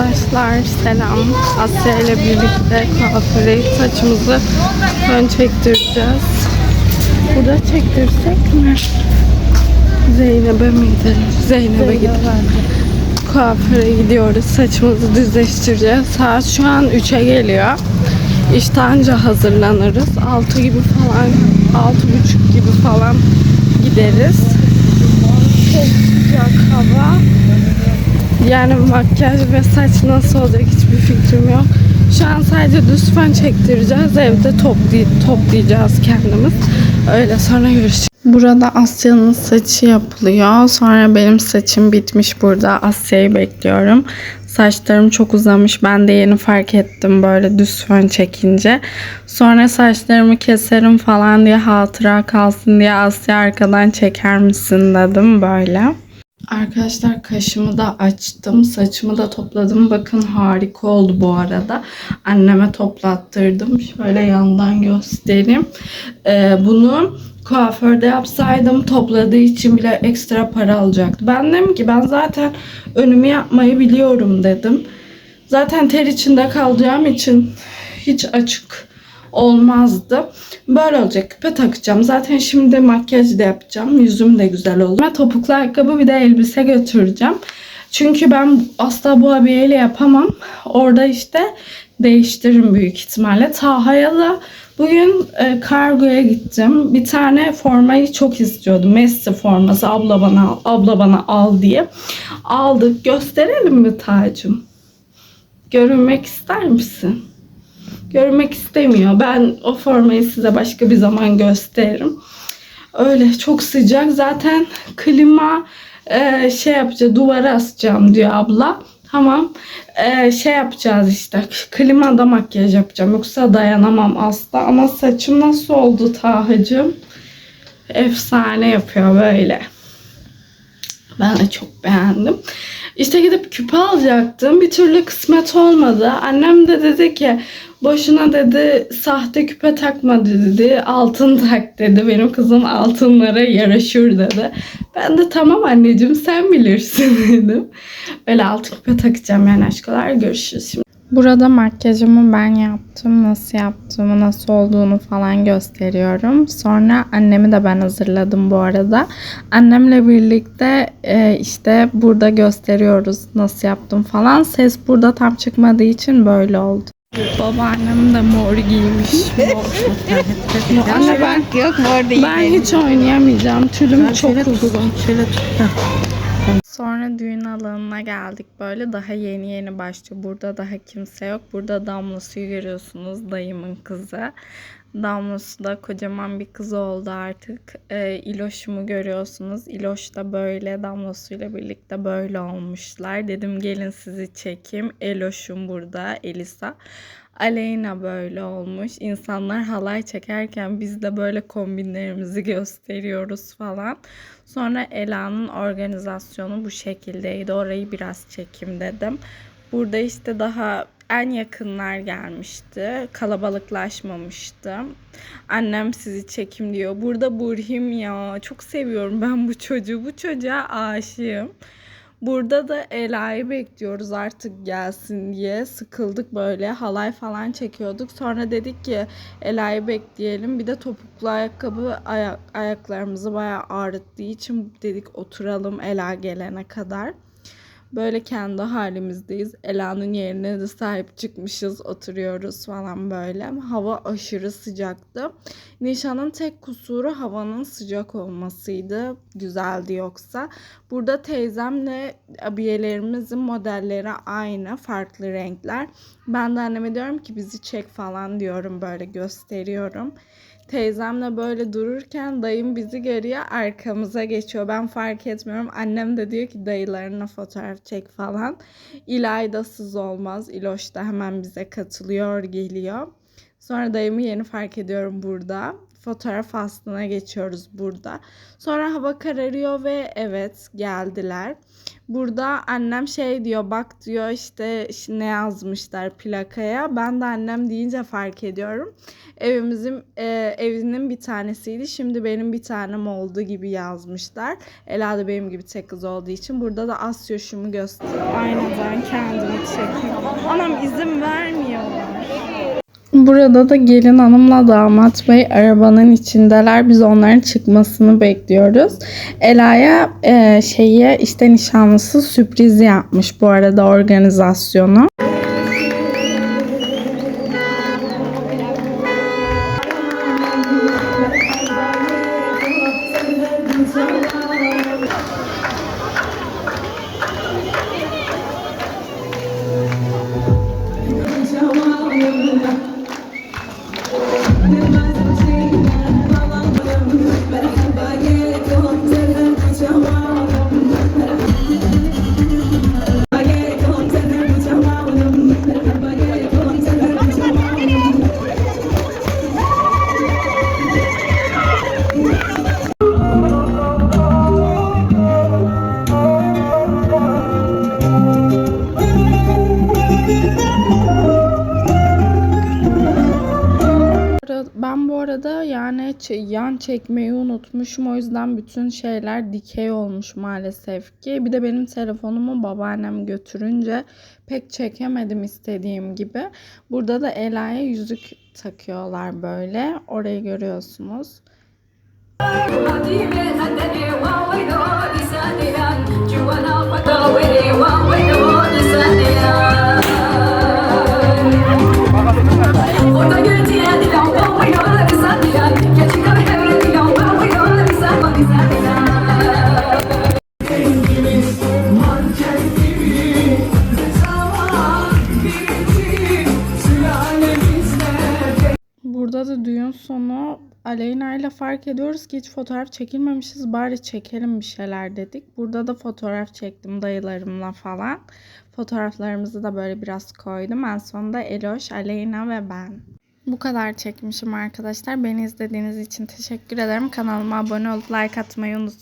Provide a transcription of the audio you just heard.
Arkadaşlar selam. Asya ile birlikte kuaföre saçımızı ön çektireceğiz. Burada çektirsek mi? Zeynep'e mi gidelim? Zeynep'e gidelim. Kuaföre gidiyoruz. Saçımızı düzleştireceğiz. Saat şu an 3'e geliyor. İşte anca hazırlanırız. 6 gibi falan, 6.30 gibi falan gideriz. Çok sıcak hava. Yani makyaj ve saç nasıl olacak hiçbir fikrim yok. Şu an sadece düz fön çektireceğiz. Evde toplay toplayacağız kendimiz. Öyle sonra görüşürüz. Burada Asya'nın saçı yapılıyor. Sonra benim saçım bitmiş burada. Asya'yı bekliyorum. Saçlarım çok uzamış. Ben de yeni fark ettim böyle düz fön çekince. Sonra saçlarımı keserim falan diye hatıra kalsın diye Asya arkadan çeker misin dedim böyle. Arkadaşlar kaşımı da açtım. Saçımı da topladım. Bakın harika oldu bu arada. Anneme toplattırdım. Şöyle yandan göstereyim. Ee, bunu kuaförde yapsaydım topladığı için bile ekstra para alacaktı. Ben dedim ki ben zaten önümü yapmayı biliyorum dedim. Zaten ter içinde kalacağım için hiç açık olmazdı. Böyle olacak. Küpe takacağım. Zaten şimdi makyaj da yapacağım. Yüzüm de güzel olur. Topuklu ayakkabı bir de elbise götüreceğim. Çünkü ben asla bu abiyeyle yapamam. Orada işte değiştiririm büyük ihtimalle. Taha'ya da bugün e, kargoya gittim. Bir tane formayı çok istiyordum. Messi forması abla bana al, abla bana al diye. Aldık. Gösterelim mi Tacım? Görünmek ister misin? Görmek istemiyor. Ben o formayı size başka bir zaman gösteririm. Öyle çok sıcak. Zaten klima e, şey yapacağız. Duvara asacağım diyor abla. Tamam. E, şey yapacağız işte. Klimada makyaj yapacağım. Yoksa dayanamam asla. Ama saçım nasıl oldu Taha'cığım? Efsane yapıyor böyle. Ben de çok beğendim. İşte gidip küpe alacaktım. Bir türlü kısmet olmadı. Annem de dedi ki boşuna dedi sahte küpe takma dedi. Altın tak dedi. Benim kızım altınlara yaraşır dedi. Ben de tamam anneciğim sen bilirsin dedim. Öyle altın küpe takacağım yani aşkolar. Görüşürüz şimdi. Burada makyajımı ben yaptım. Nasıl yaptığımı, nasıl olduğunu falan gösteriyorum. Sonra annemi de ben hazırladım bu arada. Annemle birlikte e, işte burada gösteriyoruz nasıl yaptım falan. Ses burada tam çıkmadığı için böyle oldu. Babaannem de mor giymiş. Mor. Anne ben, Yok mor değil. ben hiç oynayamayacağım. Tülüm çok uzun. Şöyle tuttum. Sonra düğün alanına geldik böyle daha yeni yeni başlıyor. Burada daha kimse yok. Burada Damlasu'yu görüyorsunuz dayımın kızı. Damlası da kocaman bir kız oldu artık. Ee, İloş'umu görüyorsunuz. İloş da böyle Damlası ile birlikte böyle olmuşlar. Dedim gelin sizi çekeyim. Eloş'um burada Elisa. Aleyna böyle olmuş. İnsanlar halay çekerken biz de böyle kombinlerimizi gösteriyoruz falan. Sonra Ela'nın organizasyonu bu şekildeydi. Orayı biraz çekim dedim. Burada işte daha en yakınlar gelmişti. Kalabalıklaşmamıştı. Annem sizi çekim diyor. Burada Burhim ya. Çok seviyorum ben bu çocuğu. Bu çocuğa aşığım. Burada da Ela'yı bekliyoruz artık gelsin diye. Sıkıldık böyle halay falan çekiyorduk. Sonra dedik ki Ela'yı bekleyelim. Bir de topuklu ayakkabı ayak, ayaklarımızı bayağı ağrıttığı için dedik oturalım Ela gelene kadar. Böyle kendi halimizdeyiz. Ela'nın yerine de sahip çıkmışız. Oturuyoruz falan böyle. Hava aşırı sıcaktı. Nişanın tek kusuru havanın sıcak olmasıydı. Güzeldi yoksa. Burada teyzemle abiyelerimizin modelleri aynı. Farklı renkler. Ben de anneme diyorum ki bizi çek falan diyorum. Böyle gösteriyorum. Teyzemle böyle dururken dayım bizi görüyor arkamıza geçiyor. Ben fark etmiyorum. Annem de diyor ki dayılarına fotoğraf çek falan. İlaydasız olmaz. İloş da hemen bize katılıyor, geliyor. Sonra dayımı yeni fark ediyorum burada. Fotoğraf faslına geçiyoruz burada. Sonra hava kararıyor ve evet geldiler. Burada annem şey diyor bak diyor işte ne yazmışlar plakaya. Ben de annem deyince fark ediyorum. Evimizin e, evinin bir tanesiydi. Şimdi benim bir tanem oldu gibi yazmışlar. Ela da benim gibi tek kız olduğu için. Burada da Asyoş'umu gösteriyor. Aynadan kendimi çekiyorum. Anam izin vermiyorlar. Burada da gelin hanımla damat bey arabanın içindeler. Biz onların çıkmasını bekliyoruz. Ela'ya e, şeyi işte nişanlısı sürpriz yapmış bu arada organizasyonu. Ben bu arada yani yan çekmeyi unutmuşum. O yüzden bütün şeyler dikey olmuş maalesef ki. Bir de benim telefonumu babaannem götürünce pek çekemedim istediğim gibi. Burada da Ela'ya yüzük takıyorlar böyle. Orayı görüyorsunuz. Aleyna ile fark ediyoruz ki hiç fotoğraf çekilmemişiz. Bari çekelim bir şeyler dedik. Burada da fotoğraf çektim dayılarımla falan. Fotoğraflarımızı da böyle biraz koydum. En sonunda Eloş, Aleyna ve ben. Bu kadar çekmişim arkadaşlar. Beni izlediğiniz için teşekkür ederim. Kanalıma abone olup like atmayı unutmayın.